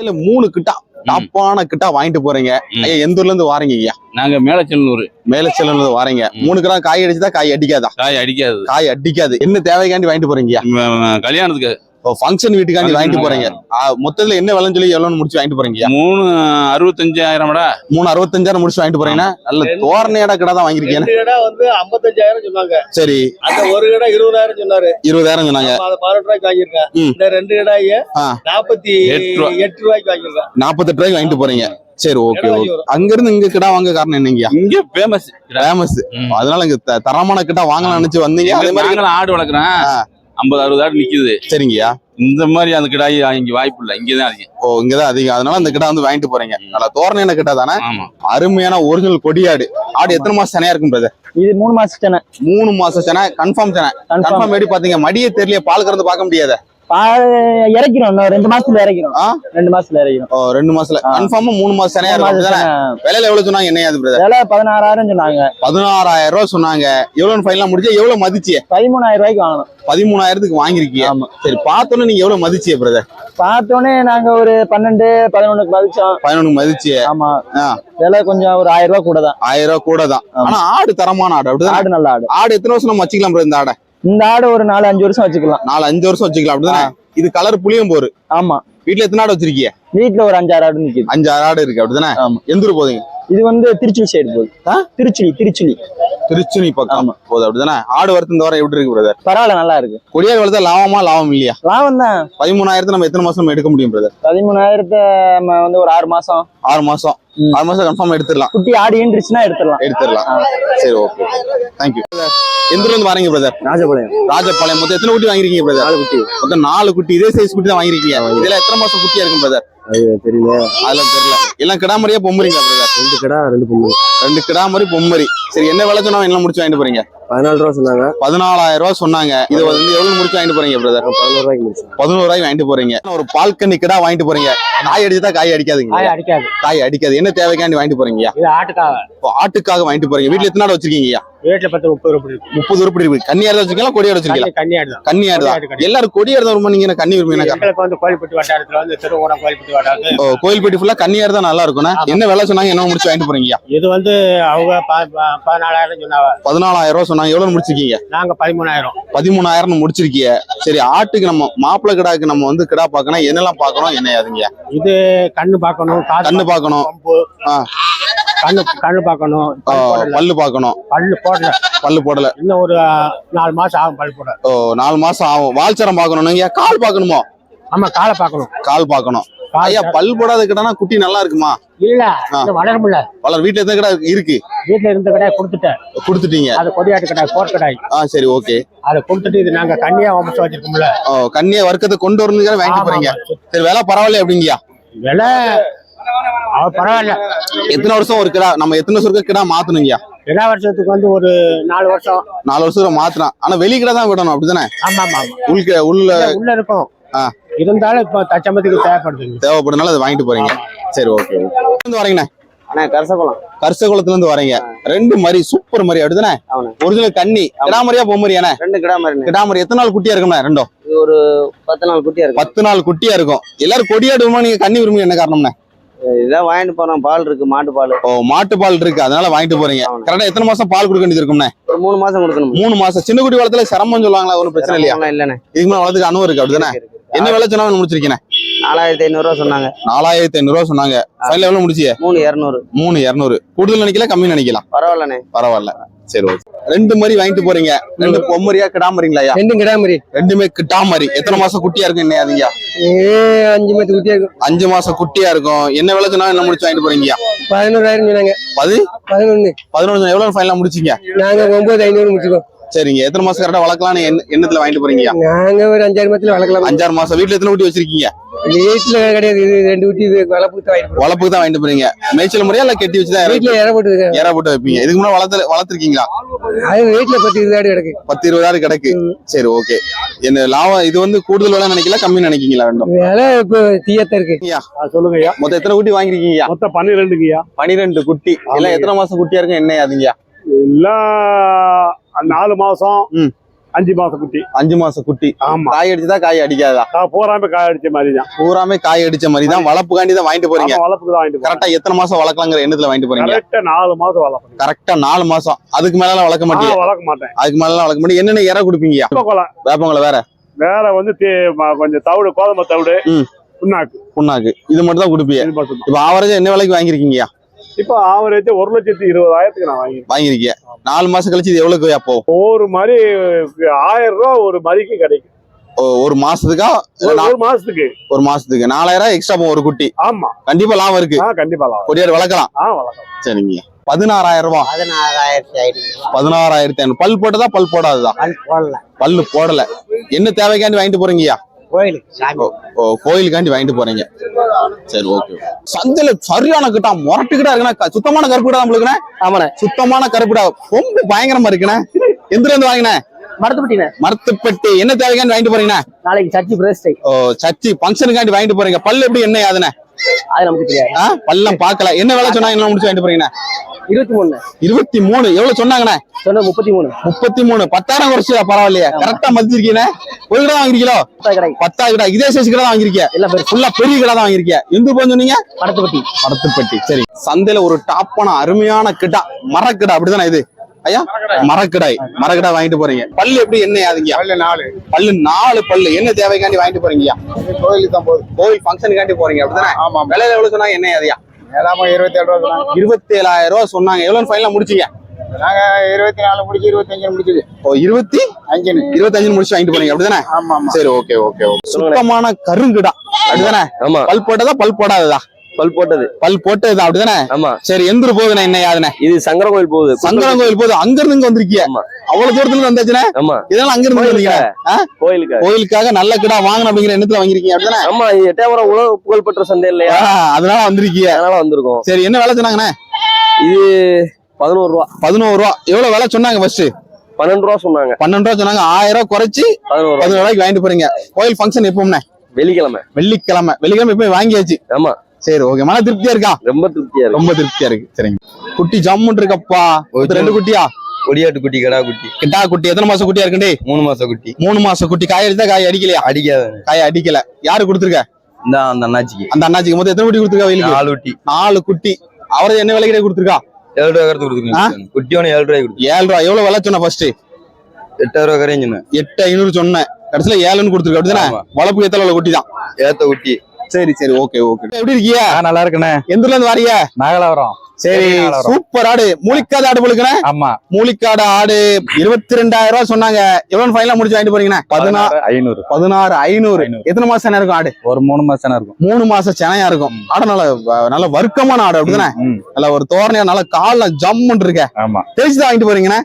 இதுல மூணு கிட்டா டாப்பான கிட்டா வாங்கிட்டு போறீங்க. ஐயா எந்த ஊர்ல இருந்து வாரீங்க ஐயா? நாங்க மேலச்செல்லூர். மேலச்செல்ல இருந்து வாரீங்க. மூணு கிலோ காய் அடிச்சதா காய் அடிக்காதா? காய் அடிக்காது. காய் அடிக்காது. என்ன தேவைக்காண்டி வாங்கிட்டு போறீங்க கல்யாணத்துக்கு. ஃபங்க்ஷன் வீட்டுக்காண்டி வாங்கிட்டு போறீங்க. மொத்தத்துல என்ன விலைன்னு சொல்லி எவ்வளவு முடிச்சு வாங்கிட்டு போறீங்க? மூணு அறுபத்தஞ்சாயிரம்டா. மூணு அறுபத்தஞ்சாயிரம் முடிச்சு வாங்கிட்டு போறீங்கன்னா நல்ல தோரணையாட கடை தான் வாங்கிருக்கீங்க ரெண்டு கடை வந்து ஐம்பத்தஞ்சாயிரம் சொன்னாங்க. சரி. அந்த ஒரு கடை இருபதாயிரம் சொன்னாரு. இருபதாயிரம் சொன்னாங்க. நம்ம அதை பதினெட்டு ரூபாய்க்கு வாங்கியிருக்கேன். ம். இந்த ரெண்டு கடாய ஆ. நாற்பத்தி எட்டு ரூபா. எட்டு ரூபாய்க்கு வாங்கியிருக்கேன். நாற்பத்தெட்டு ரூபாய்க்கு வாங்கிட்டு போறீங்க. சரி ஓகே. அங்க இருந்து இங்க கிடா வாங்க காரணம் என்னங்கய்யா? இங்க ஃபேமஸ் ஃபேமஸ் அதனால இங்க த- தரமான கிட்டா வாங்கலாம் நினைச்சு வந்தீங்க. அதே மாதிரி ஆடு வளர்க்குறேன். ஐம்பது அறுபது ஆடு நிக்குது. சரிங்கய்யா. இந்த மாதிரி அந்த கிடாய் இங்க வாய்ப்பு இல்லை இங்கதான் அதிகம். ஓ இங்கதான் அதிகம். அதனால அந்த கிட்டா வந்து வாங்கிட்டு போறீங்க. நல்லா தோரணையான கிட்டா தானே? அருமையான ஒரிஜினல் கொடியாடு ஆடு. எத்தனை மாசம் சனையா இருக்கும் பிரதர் இது மூணு மாசம் சென்னை. மூணு மாசம் சென கன்ஃபார்ம் சென கன்ஃபார்ம் எப்படி பாத்தீங்க மடியே தெரியல பால் கறந்து பார்க்க முடியாத. இறக்கிறோம் ரெண்டு மாசத்துல இறக்கிறோம்? ரெண்டு மாசத்துல இறக்கிறோம். ஓ ரெண்டு மாசத்துல. கன்ஃபார்மா மூணு மாசம்? செனை. விலையில எவ்வளவு சொன்னாங்க? என்ன அது பிரதர் விலை பதினாறாயிரம் சொன்னாங்க. பதினாறாயிரம் ரூபாய் சொன்னாங்க. எவ்வளவு ஃபைனலா முடிச்சு எவ்வளவு மதிச்சிய பதிமூணாயிரம் ரூபாய்க்கு வாங்கணும் பதிமூணாயிரத்துக்கு வாங்கிருக்கீங்க. ஆமா. சரி பார்த்தோன்னே நீங்க எவ்வளவு மதிச்சிய பிரதர் பார்த்தோன்னே நாங்க ஒரு பன்னெண்டு பதினொன்னுக்கு மதிச்சோம். பதினொன்று மதிச்சிய ஆமா. விலை கொஞ்சம் ஒரு ஆயிரம் ரூபாய் கூட தான். ஆயிரம் ரூபாய் கூட தான். ஆனா ஆடு தரமான ஆடு அப்படிதான்? ஆடு நல்ல ஆடு. ஆடு எத்தனை வருஷம் நம்ம வச்சுக்கலாம் இந்த ஆடை? இந்த ஆடு ஒரு நாலு அஞ்சு வருஷம் வச்சுக்கலாம். நாலு அஞ்சு வருஷம் வச்சுக்கலாம். அப்படிதானே? இது கலர் புளியும் போரு. ஆமா. வீட்டுல எத்தனை ஆடு வச்சிருக்கீங்க வீட்டுல ஒரு அஞ்சாறு ஆடு நிக்குது. அஞ்சு ஆறு ஆடு இருக்கு. அப்படிதானே? ஆமா. எந்த ஊர் போதுங்க இது வந்து திருச்சி சைடு போகுது ஆ? திருச்சுழி திருச்சுழி திருச்சுனி பக்கம். போகுது அப்படிதானே? ஆடு வரத்து இந்த வாரம் எப்படி இருக்கு பிரதர் பரவாயில்ல நல்லா இருக்கு. கொடியாடு வளர்த்தா லாபமா லாபம் இல்லையா? லாபம் தான் பதிமூணாயிரத்து நம்ம எத்தனை மாசம் எடுக்க முடியும் பிரதர் பதிமூணாயிரத்தை நம்ம வந்து ஒரு ஆறு மாசம். ஆறு மாசம். ஆறு மாசம் கன்ஃபார்ம் எடுத்துடலாம். குட்டி ஆடு ஈன்றுச்சுன்னா எடுத்துடலாம். எடுத்துடலாம். சரி ஓகே தேங்க்யூ எந்த இருந்து வரீங்க பிரதர் ராஜபாளையம். ராஜபாளையம். மொத்தம் எத்தனை குட்டி வாங்கிருக்கீங்க பிரதர் நாலு குட்டி. மொத்தம் நாலு குட்டி இதே சைஸ் குட்டி தான் வாங்கிருக்கீங்க இதுல எத்தனை மாசம் குட்டியா இருக்கும் பிரதர் தெரியல. அதெல்லாம் தெரியல. எல்லாம் கிடாமரியா பொம்மரிங்க பிரதர் ரெண்டு கடை ரெண்டு பொண்ணு ரெண்டு கிடாமரி பொம்மரி சரி என்ன சொன்னா என்ன முடிச்சு வாங்கிட்டு போறீங்க? பதினாலு ரூபா சொன்னாங்க. பதினாலாயிரம் ரூபாய் சொன்னாங்க. இது வந்து எவ்வளவு முடிச்சு வாங்கிட்டு போறீங்க பிரதர் பதினோரு ரூபாய்க்கு முடிச்சோம் பதினோரு ரூபாய்க்கு வாங்கிட்டு போறீங்க. ஒரு பால்கனி கிடா வாங்கிட்டு போறீங்க. காய் அடிச்சதா காய் அடிக்காதுங்க. அடிக்காது. காய் அடிக்காது. என்ன தேவைக்காண்டி வாங்கிட்டு போறீங்க இது ஆட்டுக்காக இப்போ ஆட்டுக்காக வாங்கிட்டு போறீங்க. வீட்டுல எத்தனை ஆடு வச்சிருக்கீங்க வீட்டுல பத்து முப்பது ரூபாய் முப்பது உருப்படி இருக்கு கன்னியாடு வச்சிருக்கீங்களா கொடியாடு வச்சிருக்கீங்களா? கன்னியாடு தான். கன்னியாடு தான். எல்லாரும் கொடியாடு தான் ரொம்ப நீங்க கன்னி விரும்பி எங்களுக்கு வந்து கோயில்பட்டி வட்டாரத்துல வந்து திருவோணம் கோயில்பட்டி வட்டாரத்து ஓ கோயில்பட்டி ஃபுல்லா கன்னியாடு தான் நல்லா இருக்கும்னா? என்ன விலை சொன்னாங்க? என்ன முடிச்சு வாங்கிட்டு போறீங்க இது வந்து அவங்க பதினாலாயிரம் சொன்னாங்க. பதினாலாயிரம் ரூபாய் சொன்னாங்க எவ்வளவு முடிச்சிருக்கீங்க? நாங்க பதிமூணாயிரம். பதிமூணாயிரம் முடிச்சிருக்கீங்க. சரி ஆட்டுக்கு நம்ம மாப்பிள்ளை கிடாக்கு நம்ம வந்து கிடா பார்க்கணும். என்னெல்லாம் பார்க்கணும் என்ன அதுங்க இது கண்ணு பார்க்கணும் காது கண்ணு ஆ. கண்ணு கண்ணு போடல. பல்லு பார்க்கணும். பல்லு போடல. பல்லு போடல. இன்னும் ஒரு நாலு மாசம் ஆகும் பல் போட. ஓ நாலு மாசம் ஆகும். வால்சரம் பார்க்கணும் கால் பார்க்கணுமோ? ஆமா காலை பார்க்கணும். கால் பார்க்கணும். கால் ஐயா பல் போடாத கிடானா குட்டி நல்லா இருக்குமா? இல்ல. இன்னும் வளர வீட்டுல எத்தனை கடை இருக்கு. வீட்டுல இருந்த கடையை கொடுத்துட்டேன். கொடுத்துட்டீங்க. அது கொடியாட்டு கடை போர் கடாய் ஆ சரி ஓகே. அதை கொடுத்துட்டு இது நாங்க கண்ணியா வம்சம் வச்சிருக்கோம்ல. ஓ கன்னியா வர்க்கத்தை கொண்டு வரணுங்கிற வாங்கிட்டு போறீங்க. சரி விலை பரவாயில்ல எப்படிங்கய்யா விலை பரவாயில்ல. எத்தனை வருஷம் ஒரு கிடா நம்ம எத்தனை வருஷம் கிடா மாத்தணுங்கய்யா எல்லா வருஷத்துக்கு வந்து ஒரு நாலு வருஷம். நாலு வருஷம் மாத்திரம் ஆனா வெளி கிடா தான் விடணும் அப்படிதானே ஆமா ஆமா உள்ள உள்ள உள்ள இருக்கும். ஆ. இருந்தாலும் இப்போ தச்சமத்துக்கு தேவைப்படுதுங்க தேவைப்படுறதுனால அதை வாங்கிட்டு போறீங்க. சரி ஓகே இருந்து வரீங்கண்ணே? ஆனா கரசகுளம். கரிசகுளத்துல இருந்து வரீங்க ரெண்டு மாதிரி சூப்பர் மாதிரி அப்படிதானே. ஒரிஜினல் கன்னி கிடாமரியா பொம்மரியானே ரெண்டு கிடா மாதிரி கிடாமரி எத்தனை நாள் குட்டியா இருக்கும்ண்ணே ரெண்டும் இது ஒரு பத்து நாள் குட்டியா இருக்கு. பத்து நாள் குட்டியா இருக்கும். எல்லாரும் கொடியாடுமா நீங்க கன்னி விரும்பி என்ன காரணம்ண்ணே? இதான் வாங்கிட்டு போறோம். பால் இருக்கு மாட்டு பால். ஓ மாட்டு பால் இருக்கு. அதனால வாங்கிட்டு போறீங்க. கரெக்டா எத்தனை மாசம் பால் கொடுக்க வேண்டியது இருக்கும்ண்ணே? ஒரு மூணு மாசம் கொடுக்கணும். மூணு மாசம். சின்ன குட்டி வளர்த்துல சிரமம் சொல்லுவாங்களா ஒன்றும் பிரச்சனை இல்லையா? இல்லண்ணே. இதுக்கு மேல வளர்த்துக்கு அனுபவம் இருக்கு அப்படிதானே? என்ன விலை சொன்னாலும் முடிச்சிருக்கீங்க? நாலாயிரத்தி ஐநூறு ரூபா சொன்னாங்க. நாலாயிரத்தி ஐநூறு ரூபா சொன்னாங்க. ஃபைனல் எவ்வளவு முடிச்சிய? மூணு இரநூறு. மூணு இரநூறு. கூடுதல் நினைக்கல கம்மி நினைக்கலாம் பரவாயில்லண்ணே. பரவாயில்ல. சரி ஓகே. ரெண்டு மாதிரி வாங்கிட்டு போறீங்க. ரெண்டு பொம்மரியா கிடாமரிங்களா ஐயா? ரெண்டும் கிடாமரி. ரெண்டுமே கிட்டாமரி எத்தனை மாசம் குட்டியா இருக்கும் என்ன அதுங்க அஞ்சு மத்து குட்டியா இருக்கும். அஞ்சு மாசம் குட்டியா இருக்கும். என்ன விலை சொன்னா என்ன முடிச்சு வாங்கிட்டு போறீங்க பதினோராயிரம் சொன்னாங்க. பது? பதினொன்னு. பதினொன்று எவ்வளவு ஃபைனலா முடிச்சீங்க? நாங்க ஒன்பது ஐநூறு முடிச்சுக்கோம். சரிங்க எத்தனை மாசம் கரெக்டா வளர்க்கலாம்னு எண்ண- எண்ணத்துல வாங்கிட்டு போறீங்க நாங்க ஒரு அஞ்சாறு மாசத்துல வளர்க்கலாம். அஞ்சாறு மாசம் வீட்டுல எத்தனை குட்டி வச்சிருக்கீங்க? வீட்டுல கிடையாது இது ரெண்டு குட்டி இது வளர்ப்புக்கு வாங்கிட்டு வளர்ப்புக்கு தான் வாங்கிட்டு போறீங்க. மேய்ச்சல் முறையா இல்ல கட்டி வச்சுதான் வீட்டுல இற போட்டு இற போட்டு வைப்பீங்க. இதுக்கு முன்னாடி வளர்த்து வளர்த்துருக்கீங்களா? அது வீட்டுல பத்து இருபது கிடக்கு. பத்து இருபதாயிரம் கிடக்கு. சரி ஓகே என்ன லாபம் இது வந்து கூடுதல் விலை நினைக்கல கம்மி நினைக்கீங்களா ரெண்டும்? விலை இப்போ தீயத்த இருக்கு. சொல்லுங்க ஐயா மொத்தம் எத்தனை குட்டி வாங்கிருக்கீங்க மொத்தம் பன்னிரெண்டுங்கய்யா. பனிரெண்டு குட்டி. எல்லாம் எத்தனை மாசம் குட்டியா இருக்கும் என்ன அதுங்க எல்லாம் நாலு மாசம். அஞ்சு மாசம் குட்டி. அஞ்சு மாச குட்டி. ஆமா. காய் அடிச்சதா காய் அடிக்காதா? போறாம காய் அடிச்ச மாதிரி தான் பூராமே காய் அடிச்ச மாதிரி. தான் வளர்ப்புக்காண்டி தான் வாங்கிட்டு போறீங்க. ஆமா, வளர்ப்புக்கு தான் வாங்கிட்டு கரெக்டா எத்தனை மாசம் வளர்க்கலாங்கிற எண்ணத்துல வாங்கிட்டு போறீங்க? கரெக்டா நாலு மாசம் வளர்ப்பேன் கரெக்டா நாலு மாசம். அதுக்கு மேல வளர்க்க மாட்டீங்க வளர்க்க மாட்டேன். அதுக்கு மேல வளர்க்க மாட்டீங்க என்னென்ன இற கொலை. வேப்பங்களை வேற? வேற வந்து கொஞ்சம் தவிடு கோதுமை தவிடு. புண்ணாக்கு. புண்ணாக்கு. இது மட்டும் தான் கொடுப்பீங்க இப்ப ஆவரேஜா என்ன விலைக்கு வாங்கிருக்கீங்கயா இப்ப ஆவரேஜ் ஒரு லட்சத்தி இருபதாயிரத்துக்கு நான் வாங்கிருக்கேன் வாங்கிருக்கீங்க நாலு மாசம் கழிச்சு இது எவ்வளவுக்கு அப்போ? ஒரு மாதிரி ஆயிரம் ரூபா ஒரு மதிக்கு கிடைக்கும். ஒரு மாசத்துக்கா? இல்ல ஒரு- நா- ஒரு மாசத்துக்கு. ஒரு மாசத்துக்கு. நாலாயிரம் எக்ஸ்ட்ரா போகும் ஒரு குட்டி. ஆமா. கண்டிப்பா லாபம் இருக்கு. ஆ கண்டிப்பா லாபம். கொடியாடு வளர்க்கலாம். ஆ வளர்க்கலாம். சரிங்க. பதினாறாயிரம் ரூபாய் பதினாறாயிரத்தி ஐநூறு. பதினாறாயிரத்தி ஐநூறு. பல் போட்டதா? பல் போடாததா? பல் போடல. பல்லு போடல. என்ன தேவைக்காண்டி வாங்கிட்டு போறீங்கயா கோயிலுக்கு கோயிலுக்காண்டி வாங்கிட்டு போறீங்க. சரி ஓகே சந்தையில சரியான கிட்டா முரட்டுக்கிட்டா இருக்குண்ணா. சுத்தமான கருப்புடா நம்மளுக்குண்ணே? ஆமாண்ணே. சுத்தமான கருப்புடா. ரொம்ப பயங்கரமா இருக்குண்ணே. எந்திர இருந்து வாங்கினேன் மடத்துப்பட்டிண்ணே மரத்துப்பட்டி என்ன தேவைக்காண்டி வாங்கிட்டு போறீங்கண்ணே? நாளைக்கு சர்ச்சு ஓ சச்சி ஃபங்க்ஷனுக்காண்டி வாங்கிட்டு போறீங்க. பல்லு எப்படி என்ன ஆகுதுண்ணே அது நமக்கு தெரியாது. பல்லம் பார்க்கல. என்ன வேலை சொன்னாங்க என்ன முடிச்சு வாங்கிட்டு போறீங்கண்ணே? இருபத்தி மூணு. இருபத்தி மூணு. எவ்வளவு சொன்னாங்கண்ணே? சொன்ன முப்பத்தி மூணு. முப்பத்தி மூணு. பத்தாயிரம் குறைச்சு பரவாயில்லையா. கரெக்டா மதிச்சிருக்கீங்க ஒரு கடை வாங்கிருக்கீங்களோ? முப்பது கடை. இதே சைஸ் கடை தான் வாங்கிருக்கீங்க எல்லாம் பெருசு. ஃபுல்லா பெரிய கடை தான் வாங்கிருக்கீங்க எந்த போய் சொன்னீங்க மடத்துப்பட்டி படத்துப்பட்டி. சரி. சந்தையில ஒரு டாப்பான அருமையான கிடா. மரக்கிடா. அப்படிதானே இது? ஐயா? மரக்கிடாய். மரக்கிடா வாங்கிட்டு போறீங்க. பல்லு எப்படி என்ன ஆகுதுங்க நாலு. பல்லு நாலு பல்லு. என்ன தேவைக்காண்டி வாங்கிட்டு போறீங்கய்யா கோயிலுக்கு தான் போகுது. கோவில் ஃபங்க்ஷனுக்காண்டி போறீங்க அப்படிதானே? ஆமா விலையில எவ்வளவு சொன்னாங்க என்ன அதையா எல்லாமே இருபத்தி ஏழு ரூபா இருபத்தி ஏழாயிரம் ரூபாய் சொன்னாங்க. எவ்வளவு ஃபைனலா முடிச்சீங்க? நாங்க இருபத்தி நாலு முடிச்சு இருபத்தஞ்சு முடிச்சது. ஓ இருபத்தி? அஞ்சுன்னு. இருபத்தஞ்சு முடிச்சு வாங்கிட்டு போறீங்க அப்படிதானே? ஆமா சரி ஓகே ஓகே ஓகே சுத்தமான கருங்கிடா அப்படிதானே? ஆமா. பல் போட்டதா பல் போடாததா? பல் போட்டது. பல் போட்டது அப்படிதானே? ஆமா. சரி எந்திர போகுதுண்ணே என்ன யாதுனே? இது சங்கர கோயில் போகுது. சங்கரன் கோயில் போகுது. அங்க இருந்து இங்க வந்திருக்கீங்க ஆமா. அவ்வளவு தூரத்துல இருந்து வந்தாச்சுனே? ஆமா. இதெல்லாம் அங்க இருந்து வந்தீங்க கோயிலுக்கு கோயிலுக்காக. நல்ல கிடா வாங்கணும் அப்படிங்கிற எண்ணத்துல வாங்கிருக்கீங்க அப்படிதானே? ஆமா இது எட்டயபுரம் உலக புகழ்பெற்ற சந்தை இல்லையா? அதனால வந்திருக்கீங்க. அதனால வந்திருக்கோம். சரி என்ன விலை சொன்னாங்கண்ணே? இது பதினோரு ரூபா. பதினோரு ரூபா. எவ்வளவு விலை சொன்னாங்க ஃபர்ஸ்ட் பன்னெண்டு ரூபா சொன்னாங்க. பன்னெண்டு ரூபா சொன்னாங்க. ஆயிரம் ரூபாய் குறைச்சு பதினோரு ரூபா. ரூபாய்க்கு வாங்கிட்டு போறீங்க. கோயில் ஃபங்க்ஷன் எப்பவும்ண்ணே? வெள்ளிக்கிழமை. வெள்ளிக்கிழமை. வெள்ளிக்கிழமை இப்ப வாங்கியாச்சு. ஆமா. சரி ஓகே மன திருப்தியா இருக்கா? ரொம்ப திருப்தியா இருக்கு. ரொம்ப திருப்தியா இருக்கு. சரிங்க. குட்டி ஜம்முன் இருக்கப்பா. ரெண்டு குட்டியா? கொடியாட்டு குட்டி கடா குட்டி. கிட்டா குட்டி. எத்தனை மாசம் குட்டியா இருக்குண்டே மூணு மாச குட்டி. மூணு மாசம் குட்டி. காய் அடித்தா காய் அடிக்கலையா? அடிக்காத. காய் அடிக்கல. யாரு கொடுத்துருக்க? இந்த அந்த அண்ணாச்சிக்கு. அந்த அண்ணாச்சிக்கு. மொத்தம் எத்தனை குட்டி கொடுத்துருக்கா வெயிலுக்கு? நாலு குட்டி. நாலு குட்டி. அவரது என்ன விலைக்கிட்ட கொடுத்துருக்கா? ஏழு ரூபா கருத்து கொடுத்துருக்கீங்க குட்டியோட ஏழு ரூபாய் கொடுத்து ஏழு ரூபா எவ்வளவு விலை சொன்ன ஃபர்ஸ்ட் எட்டாயிரம் ரூபா கரைஞ்சுன்னு எட்டு ஐநூறு சொன்னேன். கடைசியில ஏழுன்னு கொடுத்துருக்க. அப்படிதானே. வளர்ப்பு எத்தனை குட்டி தான். ஏத்த குட்டி. சரி சரி ஓகே ஓகே எப்படி இருக்கீங்க நல்லா இருக்குண்ணே. எந்த இருந்து வாரிய? நாகலாபுரம். சரி. சூப்பர் ஆடு. மூலிக்காத ஆடு பொழுக்குனே ஆமா. மூலிக்காடு ஆடு இருபத்தி ரெண்டாயிரம் ரூபாய் சொன்னாங்க. எவ்வளவு ஃபைனலா முடிச்சு வாங்கிட்டு போறீங்கண்ணே? பதினாறு ஐநூறு. பதினாறு ஐநூறு. ஐநூறு. எத்தனை மாசம் சென இருக்கும் ஆடு? ஒரு மூணு மாசம் இருக்கும். மூணு மாசம் செனையா இருக்கும். ஆடு நல்ல நல்ல வர்க்கமான ஆடு அப்படிதானே? நல்ல ஒரு தோரணையா நல்ல கால்ல ஜம்முன்னு இருக்க ஆமா. தெளிச்சுதான் வாங்கிட்டு போறீங்கண்ணே?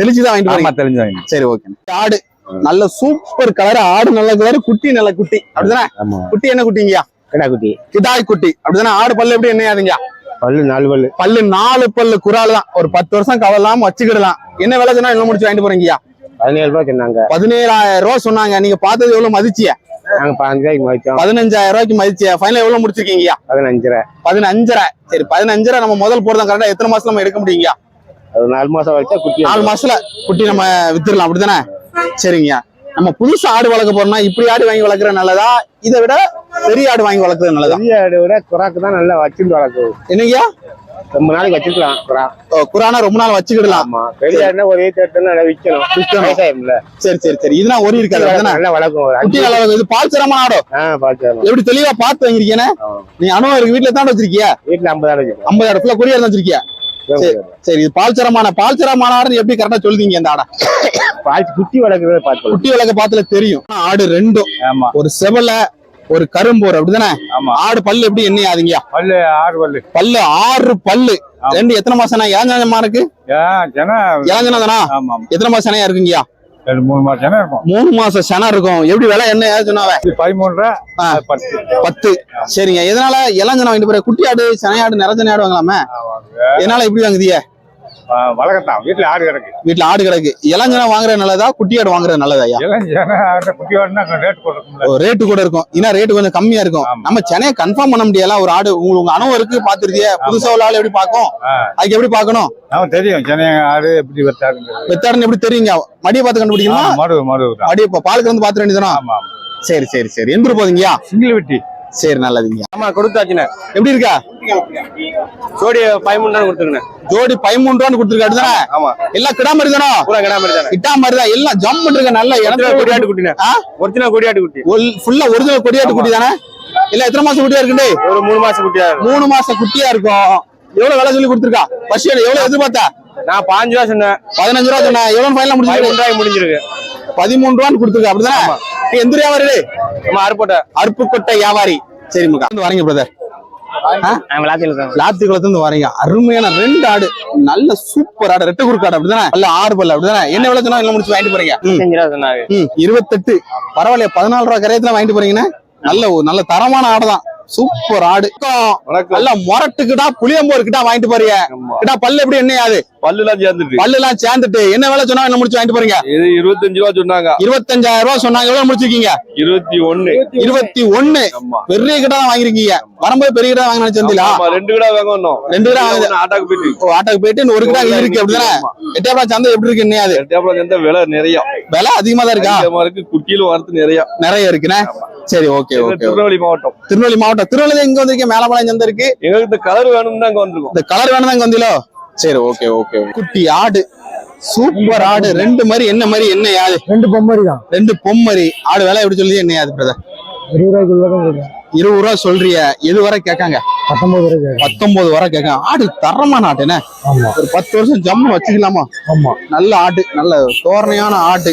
தெளிச்சுதான் வாங்கிட்டு ஆமா போறீங்க. தெரிஞ்சவங்க சரி ஓகே ஆடு. நல்ல சூப்பர் கலர் ஆடு நல்ல கலர் குட்டி நல்ல குட்டி. அப்படிதானே? குட்டி என்ன குட்டிங்கயா கடா குட்டி? கிடாய் குட்டி. அப்படிதானே? ஆடு பல்லு எப்படி என்ன ஆகுதுங்க பல்லு நாலு பல்லு. பல்லு நாலு பல்லு குறால் தான் ஒரு பத்து வருஷம் கவலாம வச்சுக்கிடலாம். என்ன விலை சொன்னா என்ன முடிச்சு வாங்கிட்டு போறீங்கயா பதினேழு ரூபாய் சொன்னாங்க பதினேழாயிரம் ரூபாய் சொன்னாங்க. நீங்க பார்த்தது எவ்வளவு மதிச்சிய? நாங்க பதினஞ்சாயிரம் மதிச்சோம். பதினஞ்சாயிரம் ரூபாய்க்கு மதிச்சிய? ஃபைனல் எவ்வளவு முடிச்சிருக்கீங்கயா பதினஞ்சரை பதினஞ்சரை. சரி பதினஞ்சரை நம்ம முதல் போடுறோம் கரெக்டா எத்தனை மாசம் நம்ம எடுக்க முடியுங்கயா அது நாலு மாசம் வச்சா குட்டி நாலு மாசத்துல குட்டி நம்ம வித்துடலாம். அப்படிதானே? சரிங்கய்யா. நம்ம புதுசா ஆடு வளர்க்க போறோம்னா இப்படி ஆடு வாங்கி வளர்க்குறது நல்லதா? இதை விட பெரிய ஆடு வாங்கி வளர்க்குறது நல்லதா? பெரிய ஆடு விட குறாக்கு தான் நல்லா வச்சிருந்து வளர்க்குது என்னங்கய்யா? ரொம்ப நாளைக்கு வச்சிருக்கலாம் குறா. ஓ, குரானா ரொம்ப நாள் வச்சுக்கிடலாம். பெரிய ஆடுனா ஒரு ஏத்து எடுத்து நல்லா. விவசாயம்ல. சரி சரி சரி. இதுனா ஒரு இருக்காது நல்லா வளர்க்கும். குட்டி அஞ்சு நல்லா வளர்க்கும். இது பால் சிரமமான ஆடோ? ஆ பாத்துக்கலாம் எப்படி தெளிவா பார்த்து வாங்கிருக்கேனே நீ அனுபவம் இருக்கு. வீட்டுல தான் வச்சிருக்கியா? வீட்டுல ஐம்பது ஆடு ஐம்பது ஆடு ஃபுல்லா கொடியா வச்சிருக்கியா? சரி இது பால் சிரமான பால் சிரமான ஆடுன்னு எப்படி கரெக்டா சொல்லுதீங்க இந்த ஆடை? பால் குட்டி வளர்க்குறத பார்த்து குட்டி வளர்க்க பாத்துல தெரியும். ஆடு ரெண்டும். ஆமா. ஒரு செவல ஒரு கரும்போர் அப்படிதானே? ஆடு பல்லு எப்படி என்ன ஆகுதுங்கயா பல்லு ஆறு பல்லு. பல்லு ஆறு பல்லு. ரெண்டு எத்தனை மாசம் இளஞ்சனமா இருக்கு? ஆமா. எத்தனை மாசம் சனையா இருக்குங்கய்யா? ரெண்டு மூணு மாசம் ஜனம் இருக்கும். மூணு மாசம் சனம் இருக்கும். எப்படி விலை என்ன சொன்னாவ? பதிமூன்றரை பத்து. பத்து. சரிங்க. எதனால இளஞ்சனம் வாங்கிட்டு போற? குட்டி ஆடு சனையாடு நிறஞ்சனை ஆடு வாங்கலாமே? எதனால இப்படி வாங்குதிய? வழக்கத்தான். வீட்டுல ஆடு கிடக்கு. வீட்டுல ஆடு கிடக்கு. இளஞ்சனா வாங்குறது நல்லதா குட்டி ஆடு வாங்குறது நல்லதா ரேட்டு கூட இருக்கும். ஏன்னா ரேட்டு கொஞ்சம் கம்மியா இருக்கும். நம்ம சென்னையை கன்ஃபார்ம் பண்ண முடியல ஒரு ஆடு உங்களுக்கு உங்க அனுபவம் இருக்கு பாத்துருக்கிய புதுசா உள்ள ஆள் எப்படி பார்க்கும்? ஆ. அதுக்கு எப்படி பார்க்கணும்? நமக்கு தெரியும். சென்னை ஆடு எப்படி வெத்தாருங்கிறது வெத்தாடுன்னு எப்படி தெரியுங்க? மடியை பார்த்து கண்டுபிடிக்கணுமா? மடு மடு மடியை இப்ப பால் கறந்து பாத்துட்டு வேண்டியதானோ சரி சரி சரி. எந்த ஊர் போதீங்கயா சிங்கிள் வெட்டி. சரி நல்லதுங்க ஆமா கொடுத்தாச்சுண்ணே. எப்படி இருக்கா? ஜோடி பதிமூணு கொடுத்துருங்க ஜோடி பதிமூணு ரூபான்னு கொடுத்துருக்காரு தானே? ஆமா. எல்லாம் கிடா மாதிரி தானோ? பூரா கடை மாதிரி தானே. கிட்டா மாதிரி தான். எல்லாம் ஜம் இருக்க நல்ல கொடியாட்டு இடத்துல குட்டினே ஆ? ஒரிஜினல் கொடியாட்டு குட்டி. ஃபுல்லா ஒரிஜினல் கொடியாட்டு குட்டி தானே? இல்ல எத்தனை மாசம் குட்டியா இருக்குண்டு ஒரு மூணு மாசம் குட்டியா மூணு மாசம் குட்டியா இருக்கும். எவ்வளவு விலை சொல்லி கொடுத்துருக்கா? பஸ் எவ்வளவு எதிர்பார்த்தா? நான் பாஞ்சு ரூபா சொன்னேன். பதினஞ்சு ரூபா சொன்னேன். எவ்வளவு ஃபைனல் முடிஞ்சிருக்கு? முடிஞ்சிருக்கு. பதிமூணு ரூபான்னு கொடுத்துருக்கா? அப்படிதானே? எந்த வியாபாரி நம்ம அறுப்போட்டை அருப்புக்கோட்டை வியாபாரி. சரி முக்கா. வந்து வரீங்க பிரதர் விளாத்தில லாத்திக்குளத்துல இருந்து வரீங்க. அருமையான ரெண்டு ஆடு. நல்ல சூப்பர் ஆடு. ரெட்டை குறுக்காடு அப்படிதானே? நல்ல ஆறு பல்லு அப்படிதானே? என்ன விலை சொன்னா எல்லாம் முடிச்சு வாங்கிட்டு போறீங்க. இருபத்தெட்டு. பரவாயில்லையா பதினாலு ரூபா கரையத்துல வாங்கிட்டு போறீங்கன்னா நல்ல ஒரு நல்ல தரமான ஆடு தான் சூப்பர் ஆடு. நல்ல முரட்டுக்கிட்டா புளியம்போர் கிட்ட வாங்கிட்டு போறீங்க கிட்டா பல்லு எப்படி என்ன ஆகுது பல்லு எல்லாம் சேர்ந்துட்டு. பல்லு எல்லாம் சேர்ந்துட்டு. என்ன விலை சொன்னா என்ன முடிச்சு வாங்கிட்டு போறீங்க? இது இருபத்தஞ்சு ரூபா சொன்னாங்க. இருபத்தஞ்சாயிரம் ரூபாய் சொன்னாங்க. எவ்வளவு முடிச்சிருக்கீங்க? இருபத்தி ஒண்ணு. இருபத்தி ஒண்ணு. பெரிய கிட்ட தான் வாங்கிருக்கீங்க. வரும்போது பெரிய கிட்ட வாங்கினா ஆமா, ரெண்டு கடை வாங்க வந்தோம் ரெண்டு கிட்ட ஒண்ணு ஆட்டாக்கு போயிட்டு ஆட்டோக்கு போயிட்டு ஒரு கிட்ட இருக்கு அப்படிதானே? எட்டயபுரா சந்தை எப்படி இருக்கு என்ன அது சேர்ந்த விலை நிறைய. விலை அதிகமா தான் இருக்கா? அதிகமா இருக்கு. குட்டியிலும் வரத்து நிறைய. நிறைய இருக்குண்ணே. சரி ஓகே ஓகே திருநெல்வேலி மாவட்டம். திருநெல்வேலி மாவட்டம். திருநெல்வேலி எங்க வந்திருக்கீங்க? மேலப்பாளையம் இருக்கு எங்களுக்கு இந்த கலர் வேணும்னு தான் அங்க வந்திருக்கோம். இந்த கலர் வேணும் தான் வந்தீங்களோ? சரி ஓகே ஓகே குட்டி ஆடு. சூப்பர் ஆடு. ரெண்டு மாதிரி என்ன மாதிரி என்ன யாது? ரெண்டு பொம்மரி தான். ரெண்டு பொம்மரி. ஆடு விலை எப்படி சொல்லி என்ன யாது பிரதர் இருபது சொல்றேன். இருபது ரூபா சொல்றிய. எது வரை கேட்காங்க? பத்தொன்பது ரூபாய் பத்தொன்பது வரை கேட்காங்க. ஆடு தரமான ஆடு என்ன? ஆமா. ஒரு பத்து வருஷம் ஜம்மு வச்சுக்கலாமா? ஆமா. நல்ல ஆடு நல்ல தோரணையான ஆடு.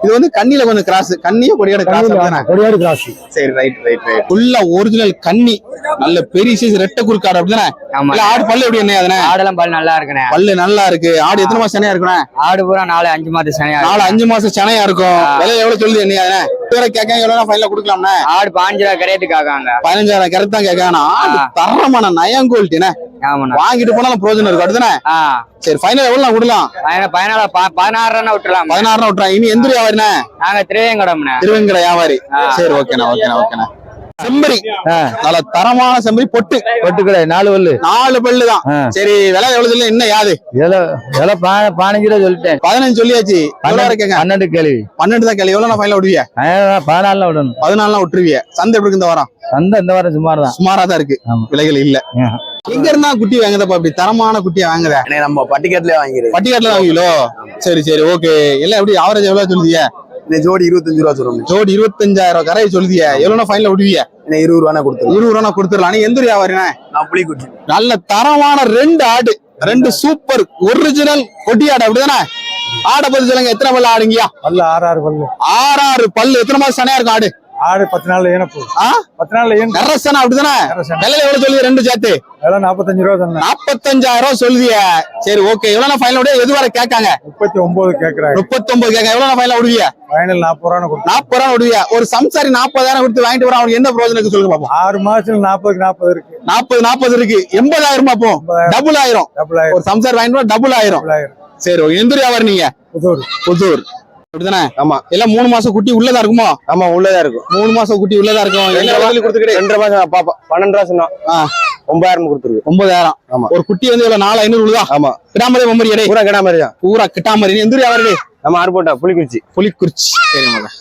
இது வந்து கண்ணில கொஞ்சம் கிராஸ் கண்ணியும் கொடியோட கிராஸ் தானே கொடியாடு கிராஸ் சரி ரைட் ரைட் ரைட் ஃபுல்லா ஒரிஜினல் கன்னி நல்ல பெரிய சைஸ் ரெட்டை குறுக்காடு அப்படிதானே? ஆமா. இல்ல ஆடு பல்லு எப்படி என்ன அதுனே? ஆடெல்லாம் பல் நல்லா இருக்குண்ணே. பல்லு நல்லா இருக்கு. ஆடு எத்தனை மாசம் சனையா இருக்குண்ணே? ஆடு பூரா நாலு அஞ்சு மாதம் சனியா நாலு அஞ்சு மாசம் சனையா இருக்கும். விலை எவ்வளவு சொல்லுது என்ன அதுனே? வேற கேட்காங்க எவ்வளவு ஃபைனல கொடுக்கலாம்ண்ணே. ஆடு பாஞ்சு ரூபா ஆகாங்க. பதினஞ்சாயிரம் கரெக்ட் தான் கேட்காங்க. ஆடு ஆ. தரமான நயம் குவாலிட்டினே வாங்கிட்டு போனாலும் பிரோஜனம் இருக்கும் ஆ. சரி ஃபைனல் எவ்வளவு நான் விடலாம் பதினா- பதினாலு ப- பதினாறு ரன் விட்டுலாம் பதினாறு விட்டுறேன் இனி எந்த வியாபாரிண்ணே? நாங்க திருவேங்கடம்ண்ணே. திருவெங்கட வியாபாரி. சரி ஓகேண்ணா ஓகேண்ணா ஓகேண்ணா. செம்பரி நல்ல தரமான செம்பரி பொட்டு. பட்டு கடை நாலு வல்லு நாலு பல்லு தான். சரி விலை எவ்வளவு சொல்லு என்ன யாது. விலை பதினஞ்சு ரூபா சொல்லிட்டேன். பதினஞ்சு சொல்லியாச்சு. கேட்க பன்னெண்டு கேள்வி. பன்னெண்டு தான் கேள்வி. எவ்வளவு ஃபைனல் விடுவிய? பதினாலுல விடணும். பதினாலாம் விட்டுருவிய. சந்தை எப்படி இருக்கு இந்த வாரம்? அந்த இந்த வாரம் சுமார் தான். சுமாரா தான் இருக்கு. விலைகள் இல்ல. எங்க இருந்தா குட்டி வாங்குதப்பா இப்படி? தரமான குட்டியா வாங்குத? நம்ம பட்டிக்காட்டுல வாங்கிடுது. பட்டிக்காட்டுல வாங்கிலோ சரி சரி ஓகே எல்லாம் எப்படி? ஆவரேஜ் எவ்வளவு சொல்லுதிய? இந்த ஜோடி இருபத்தஞ்சு ரூபா சொல்றோம் ஜோடி இருபத்தஞ்சாயிரம் கரையை சொல்லுதிய. எவ்வளவு ஃபைனல் விடுவிய? என்ன இருபது ரூபா கொடுத்துருவோம் இருபது ரூபா கொடுத்துடலாம். நீ எந்த வியாபாரினா நான் புளிக்குட்டி நல்ல தரமான ரெண்டு ஆடு ரெண்டு சூப்பர் ஒரிஜினல் கொட்டி ஆடு அப்படிதானே? ஆடை பத்தி சொல்லுங்க. எத்தனை பல்லு ஆடுங்கயா பல்லு ஆறு ஆறு பல்லு. ஆறு ஆறு பல்லு. எத்தனை மாசம் சனையா இருக்கும் ஆடு? ஆடு பத்து நாள்ல ஏனப்பு ஆ? பத்து நாள்ல ஏன் கரசனா அப்படிதானே விலை எவ்வளவு சொல்லுது? ரெண்டு சேர்த்து விலை நாற்பத்தஞ்சு ரூபா தானே. நாற்பத்தஞ்சாயிரம் ரூபாய் சொல்லுதிய. சரி ஓகே எவ்வளவு ஃபைனல் விட எது வரை கேட்காங்க? முப்பத்தி ஒன்பது கேக்குறாங்க. முப்பத்தொன்பது கேட்க எவ்வளவு ஃபைனல் விடுவிய ஃபைனல் நாற்பது ரூபா கொடுத்து. நாற்பது ரூபா விடுவிய ஒரு சம்சாரி நாற்பதாயிரம் கொடுத்து வாங்கிட்டு வர அவனுக்கு என்ன பிரயோஜனம் இருக்கு சொல்லுங்க பாப்போம். ஆறு மாசத்துல நாற்பதுக்கு நாற்பது இருக்கு. நாற்பது நாற்பது இருக்கு. எண்பதாயிரம் அப்போ டபுள் ஆயிரம் டபுள் ஆயிரம் ஒரு சம்சாரி வாங்கிட்டு டபுள் ஆயிரம் சரி எந்த வியாபாரம் நீங்க? புதூர். புத்தூர் அப்படிதானே? ஆமா. எல்லாம் மூணு மாசம் குட்டி உள்ளதா இருக்குமோ? ஆமா உள்ளதா இருக்கும். மூணு மாசம் குட்டி உள்ளதா இருக்கும்? ரெண்டரை மாசம் பாப்பா. பன்னெண்டு ரூபா சொன்னோம் ஆ. ஒன்பதாயிரம் கொடுத்துருக்கு. ஒன்பதாயிரம். ஆமா. ஒரு குட்டி வந்து இவ்வளவு நாலு ஐநூறு உள்ளதா? ஆமா. கிடாமரி பொம்மரி பூரா கடை மாதிரி தான். பூரா கிட்டாமரி எந்த வியாபாரி? நம்ம ஆறு போட்டா புளிக்குறிச்சி மகன்